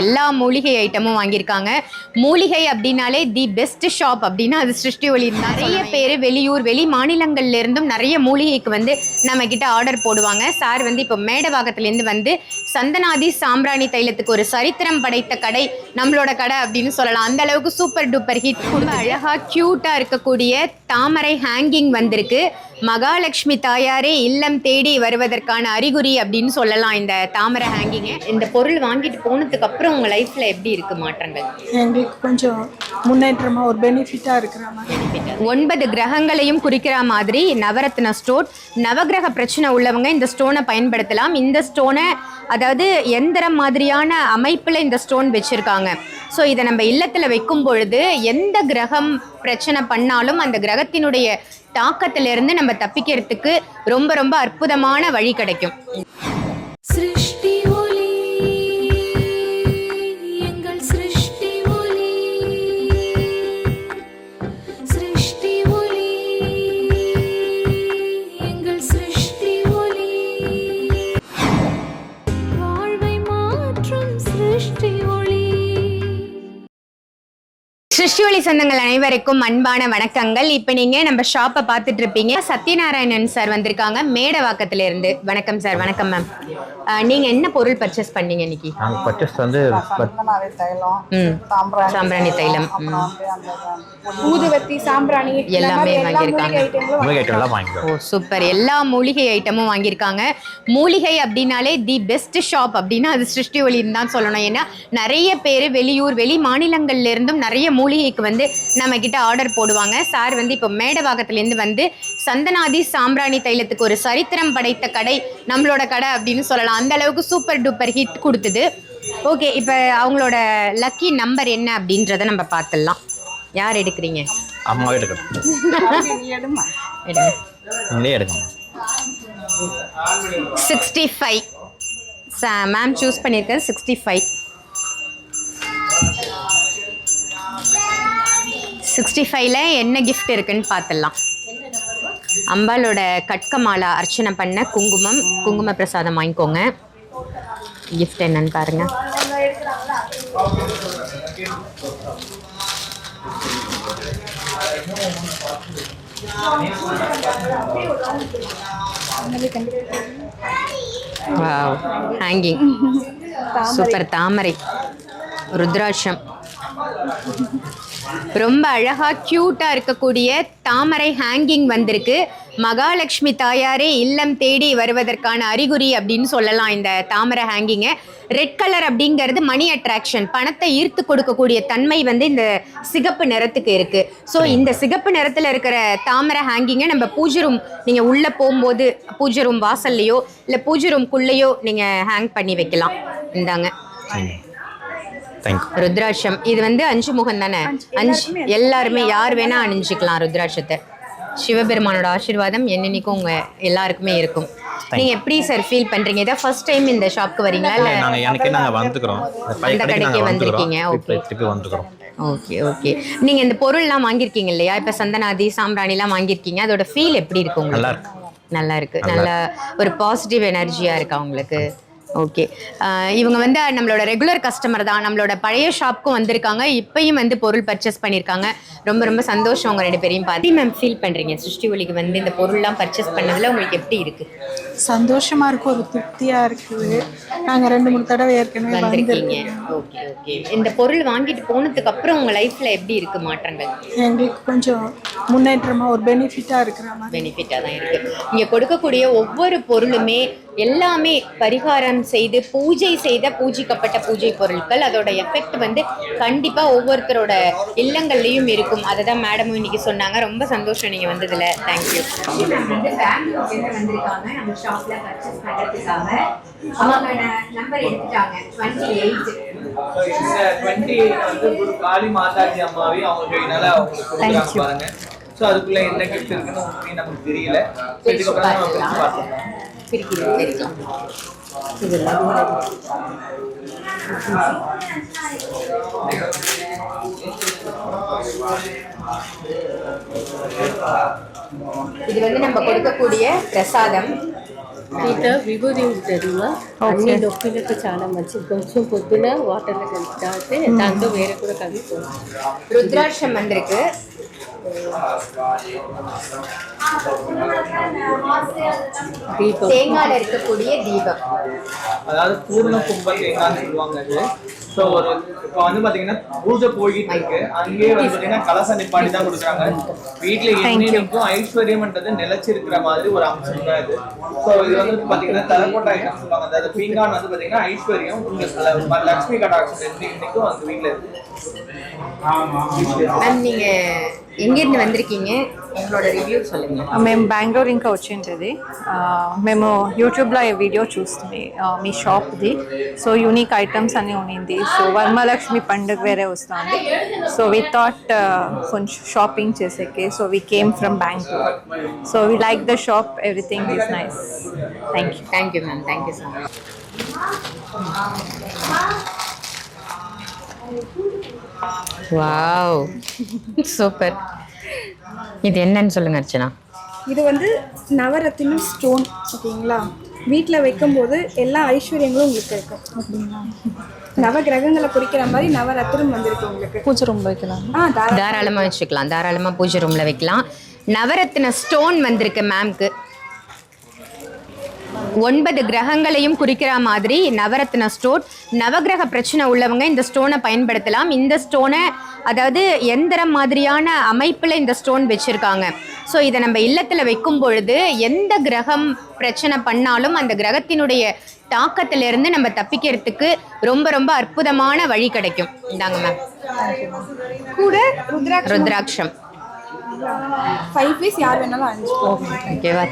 எல்லா மூலிகை ஐட்டமும் வாங்கியிருக்காங்க. மூலிகை அப்படின்னாலே தி பெஸ்ட் ஷாப் அப்படின்னா அது சிருஷ்டி ஒளி. நிறைய பேர் வெளியூர் வெளி மாநிலங்கள்ல இருந்தும் நிறைய மூலிகைக்கு வந்து நம்ம கிட்ட ஆர்டர் போடுவாங்க. சார் வந்து இப்போ மேடவாக்கத்துலேருந்து வந்து சந்தனாதி சாம்பிராணி தைலத்துக்கு ஒரு சரித்திரம் படைத்த கடை நம்மளோட கடை அப்படின்னு சொல்லலாம். அந்த அளவுக்கு சூப்பர் டூப்பர் ஹிட் ரொம்ப அழகா கியூட்டா இருக்கக்கூடிய தாமரை ஹேங்கிங் வந்திருக்கு. மகாலட்சுமி தாயாரே இல்லம் தேடி வருவதற்கான அறிகுறி அப்படின்னு சொல்லலாம் இந்த தாமரை ஹேங்கிங்க இந்த பொருள் வாங்கிட்டு போனதுக்கு அப்புறம் உங்க லைஃப்ல எப்படி இருக்கு மாற்றங்கள்? எங்களுக்கு கொஞ்சம் முன்னேற்றமாக ஒரு பெனிஃபிட்டாக இருக்கிற மாதிரி. ஒன்பது கிரகங்களையும் குறிக்கிற மாதிரி நவரத்ன ஸ்டோன் நவகிரக பிரச்சனை உள்ளவங்க இந்த ஸ்டோனை பயன்படுத்தலாம். இந்த ஸ்டோனை அதாவது எந்திரம் மாதிரியான அமைப்பில் இந்த ஸ்டோன் வச்சுருக்காங்க. ஸோ இதை நம்ம இல்லத்தில் வைக்கும் பொழுது எந்த கிரகம் பிரச்சனை பண்ணாலும் அந்த கிரகத்தினுடைய தாக்கத்திலிருந்து நம்ம தப்பிக்கிறதுக்கு ரொம்ப ரொம்ப அற்புதமான வழி கிடைக்கும். சிருஷ்டி சிருஷ்டிவழி சொந்தங்கள் அனைவருக்கும் அன்பான வணக்கங்கள். இப்போ நீங்க நம்ம ஷாப்பை பார்த்துட்டு இருப்பீங்க சத்யநாராயணன் சார் வந்திருக்காங்க. மேடவாக்கத்துல இருந்து வணக்கம் சார் வணக்கம் மேம் நீங்க என்ன பொருள் பர்ச்சேஸ் பண்ணீங்க இன்னைக்கு? நாங்கள் பர்ச்சேஸ் வந்து சாம்பிராணி தைலம் ஊதுவத்தி சாம்பிராணி எல்லாமே வாங்கியிருக்காங்க. மூலிகை மூலிகை ஓ சூப்பர் எல்லா மூலிகை ஐட்டமும் வாங்கியிருக்காங்க. மூலிகை அப்படின்னாலே தி பெஸ்ட் ஷாப் அப்படின்னா அது சிருஷ்டி ஒளின்னு தான் சொல்லணும். ஏன்னா நிறைய பேர் வெளியூர் வெளி மாநிலங்கள்ல இருந்தும் நிறைய மூலிகைக்கு வந்து நம்ம கிட்ட ஆர்டர் போடுவாங்க. சார் வந்து இப்போ மேடவாக்கத்துலேருந்து வந்து சந்தனாதி சாம்பிராணி தைலத்துக்கு ஒரு சரித்திரம் படைத்த கடை நம்மளோட கடை அப்படின்னு சொல்லலாம். அந்த அளவுக்கு சூப்பர் டூப்பர் ஹிட் கொடுத்தது. ஓகே இப்போ அவங்களோட லக்கி நம்பர் என்ன அப்படின்றத நம்ம பார்த்துடலாம். யார் எடுக்கிறீங்க? அம்மாவே எடுக்கணும் நீ எடுக்கணும் சிக்ஸ்டி ஃபைவ் மேம் சூஸ் பண்ணியிருக்கிறது சிக்ஸ்டி ஃபைவ் சிக்ஸ்டி ஃபைவ்ல என்ன கிஃப்ட் இருக்குன்னு பார்த்துடலாம். அம்பாலோட கட்கமாலா அர்ச்சனை பண்ண குங்குமம் குங்கும பிரசாதம் வாங்கிக்கோங்க. கிஃப்ட் என்னன்னு பாருங்க. வாவ் ஹேங்கிங் சூப்பர் தாமரை. ருத்ராட்சம். ரொம்ப அழகாக க்யூட்டாக இருக்கக்கூடிய தாமரை ஹேங்கிங் வந்திருக்கு. மகாலட்சுமி தாயாரே இல்லம் தேடி வருவதற்கான அறிகுறி அப்படின்னு சொல்லலாம் இந்த தாமரை ஹேங்கிங்கை ரெட் கலர் அப்படிங்கிறது மணி அட்ராக்ஷன் பணத்தை ஈர்த்து கொடுக்கக்கூடிய தன்மை வந்து இந்த சிகப்பு நிறத்துக்கு இருக்குது ஸோ இந்த சிகப்பு நிறத்தில் இருக்கிற தாமரை ஹேங்கிங்கை நம்ம பூஜை ரூம் நீங்கள் உள்ளே போகும்போது பூஜை ரூம் வாசல்லையோ இல்லை பூஜை ரூம்குள்ளேயோ நீங்கள் ஹேங் பண்ணி வைக்கலாம். இந்தாங்க. தேங்க்யூ ருத்ராட்சம். இது வந்து அஞ்சு முகம் தானே அஞ்சு. எல்லாருமே யார் வேணா அணிஞ்சுக்கலாம் ருத்ராட்சத்தை. சிவபெருமானோட ஆசீர்வாதம் என்னென்னைக்கும் உங்க எல்லாருக்குமே இருக்கும். நீங்க எப்படி சார் ஃபீல் பண்றீங்க? இதான் ஃபர்ஸ்ட் டைம் இந்த ஷாப்க்கு வரீங்களா? இல்ல நாங்கள் எனக்கே நாங்கள் வந்துக்கிறோம். அந்த கடைக்கு வந்திருக்கீங்க. இப்போ திருப்பி வந்துக்கிறோம். ஓகே ஓகே நீங்க இந்த பொருள்லாம் வாங்கியிருக்கீங்க இல்லையா? இப்ப சந்தனாதி சாம்பிராணிலாம் வாங்கியிருக்கீங்க. அதோட ஃபீல் எப்படி இருக்கு உங்களுக்கு? நல்லா இருக்கு நல்லா இருக்கு நல்ல ஒரு பாசிட்டிவ் எனர்ஜியா இருக்கா உங்களுக்கு? ஓகே இவங்க வந்து நம்மளோட ரெகுலர் கஸ்டமர் தான். நம்மளோட பழைய ஷாப்க்கும் வந்திருக்காங்க. இப்பயும் வந்து பொருள் பர்ச்சேஸ் பண்ணியிருக்காங்க ரொம்ப ரொம்ப சந்தோஷம் உங்க ரெண்டு பேரையும் பார்த்து. மேம் ஃபீல் பண்றீங்க? சிருஷ்டி ஒளிக்கு வந்து இந்த பொருள்லாம் பர்ச்சேஸ் பண்ணதுல உங்களுக்கு எப்படி இருக்கு? சந்தோஷமா இருக்கு. ஒரு திருப்தியா இருக்குது நாங்க ரெண்டு மூணு தடவை ஏற்கனவே வந்திருக்கீங்க. ஓகே ஓகே இந்த பொருள் வாங்கிட்டு போனதுக்கு அப்புறம் உங்க லைஃப்ல எப்படி இருக்கு மாற்றங்கள்? எங்களுக்கு கொஞ்சம் முன்னேற்றமா ஒரு பெனிஃபிட்டா இருக்கிற மாதிரி. பெனிஃபிட்டாக தான் இருக்கு. இங்க கொடுக்கக்கூடிய ஒவ்வொரு பொருளுமே எல்லாமே பரிகாரம் செய்து பூஜை செய்த பூஜிக்கப்பட்ட பூஜை பொருட்கள். அதோட எஃபெக்ட் வந்து கண்டிப்பா ஒவ்வொருத்தரோட இல்லங்கள்லயும் இருக்கும். அதை தான் மேடமும் இன்னைக்கு சொன்னாங்க. ரொம்ப சந்தோஷம் நீங்க வந்ததுல. தேங்க்யூ நம்பர் எடுத்துட்டாங்க டுவெண்ட்டி எயிட் இந்த டுவெண்ட்டி வந்து குரு காளி மாதாஜி அம்மாவையும் அவங்க கையினால அவங்களுக்கு கொடுக்குறாங்க பாருங்க. ஸோ அதுக்குள்ள என்ன கிஃப்ட் இருக்குன்னு உண்மையும் நமக்கு தெரியல So, இதுக்கப்புறம் நம்ம பிரிச்சு பார்த்துக்கலாம் பிரிக்கிறது தெரியும் இதெல்லாம் இது வந்து நம்ம கொடுக்கக்கூடிய பிரசாதம் ఇట్లా విభూది ఉంటుందమ్మా అన్ని నొప్పిలకు చాలా మంచిది కొంచెం పొద్దున వాటర్లో కలిపి తాగితే దాంతో వేరే కూడా కలుపుకోవచ్చు ருத்ராட்சம் வந்திருக்கு 十二、十、二、三。தேங்காயில இருக்கக்கூடிய தீபம். அதாவது பூர்ண கும்ப தேங்காய்னு சொல்லுவாங்க அது. ஸோ ஒரு இப்போ வந்து பாத்தீங்கன்னா பூஜை போயிட்டு இருக்கு. அங்கேயே வந்து பாத்தீங்கன்னா கலச நிப்பாட்டி தான் கொடுக்குறாங்க. வீட்டுல இன்னைக்கும் ஐஸ்வர்யம்ன்றது நிலைச்சிருக்கிற மாதிரி ஒரு அம்சம் தான் இது ஸோ இது வந்து பாத்தீங்கன்னா தலைக்கோட்டை ஐட்டம் சொல்லுவாங்க. அதாவது பீங்கான் வந்து பாத்தீங்கன்னா ஐஸ்வர்யம் உங்களுக்கு லட்சுமி கடாட்சம் இன்னைக்கும் அந்த வீட்டுல இருக்கு. மேம் நீங்க எங்க இருந்து வந்திருக்கீங்க? உங்களோட ரிவ்யூ சொல்லுங்க. మేము బెంగళూరు ఇంకా వచ్చింటుంది. మేము యూట్యూబ్లో ఏ వీడియో చూస్తుంది మీ షాప్ది. సో యూనిక్ ఐటమ్స్ అన్నీ ఉన్నింది. సో వర్మలక్ష్మి పండుగ వేరే వస్తుంది. సో వి థాట్ కొంచెం షాపింగ్ చేసేకి. So we came from Bengaluru so we like the shop everything is nice thank you thank you ma'am thank you so much wow super இது என்னன்னு சொல்லுங்க அர்ச்சனா. இது வந்து நவரத்தினம் ஸ்டோன் ஓகேங்களா? வீட்டில் வைக்கும்போது எல்லா ஐஸ்வர்யங்களும் உங்களுக்கு இருக்கும் அப்படிங்களா நவ கிரகங்களை குறிக்கிற மாதிரி நவரத்தினம் வந்திருக்கு உங்களுக்கு. பூஜை ரூம் வைக்கலாம். ஆ தாராளமாக வச்சுக்கலாம். தாராளமாக பூஜை ரூமில் வைக்கலாம். நவரத்தின ஸ்டோன் வந்திருக்கு மேம்க்கு ஒன்பது கிரகங்களையும் குறிக்கிற மாதிரி நவரத்தின ஸ்டோன் நவகிரக பிரச்சனை உள்ளவங்க இந்த ஸ்டோனை பயன்படுத்தலாம். இந்த ஸ்டோனை அதாவது எந்திரம் மாதிரியான அமைப்பில் இந்த ஸ்டோன் வச்சுருக்காங்க. ஸோ இதை நம்ம இல்லத்தில் வைக்கும் பொழுது எந்த கிரகம் பிரச்சனை பண்ணாலும் அந்த கிரகத்தினுடைய தாக்கத்திலிருந்து நம்ம தப்பிக்கிறதுக்கு ரொம்ப ரொம்ப அற்புதமான வழி கிடைக்கும். இந்தாங்க மேம் கூட ருத்ராட்சம். ஃபைவ் பீஸ் ஓகேவா